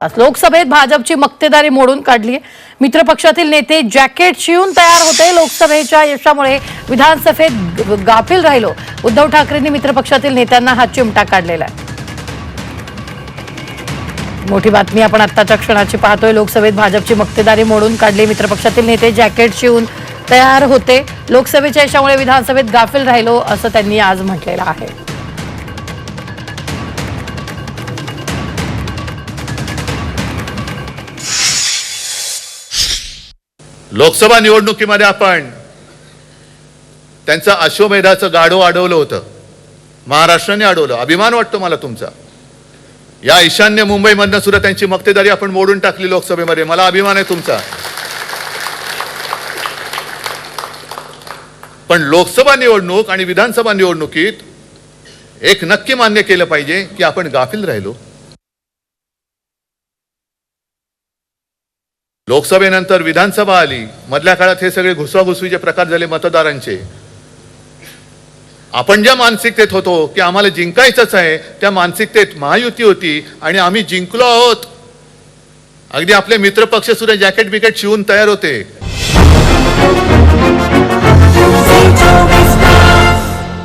आज लोकसभेत भाजपची मक्तेदारी मोडून काढली मित्रपक्षातील नेते जॅकेट शिवून तयार होते. लोकसभेच्या यशामुळे विधानसभेत गाफील राहिलो. उद्धव ठाकरेंनी मित्रपक्षातील नेत्यांना हा चिमटा काढलेला आहे. मोठी बातमी आपण आत्ताच्या क्षणाची पाहतोय. लोकसभेत भाजपची मक्तेदारी मोडून काढली. मित्रपक्षातील नेते जॅकेट शिवून तयार होते. लोकसभेच्या यशामुळे विधानसभेत गाफील राहिलो असं त्यांनी आज म्हटलेलं आहे. लोकसभा निवडणुकीमध्ये आपण त्यांचं अश्वमेधाचं गाढव अडवलं होतं. महाराष्ट्राने अडवलं. अभिमान वाटतो मला तुमचा. या ईशान्य मुंबईमधनं सुद्धा त्यांची मक्तेदारी आपण मोडून टाकली लोकसभेमध्ये. मला अभिमान आहे तुमचा. पण लोकसभा निवडणूक आणि विधानसभा निवडणुकीत एक नक्की मान्य केलं पाहिजे की आपण गाफील राहिलो. लोकसभेनंतर विधानसभा आली. मधल्या काळात हे सगळे घुसवाघुसवीचे प्रकार झाले मतदारांचे. आपण ज्या मानसिकतेत होतो की आम्हाला जिंकायचंच आहे त्या मानसिकतेत महायुती होती आणि आम्ही जिंकलो आहोत. अगदी आपले मित्रपक्ष सुद्धा जॅकेट बिकेट शिवून तयार होते.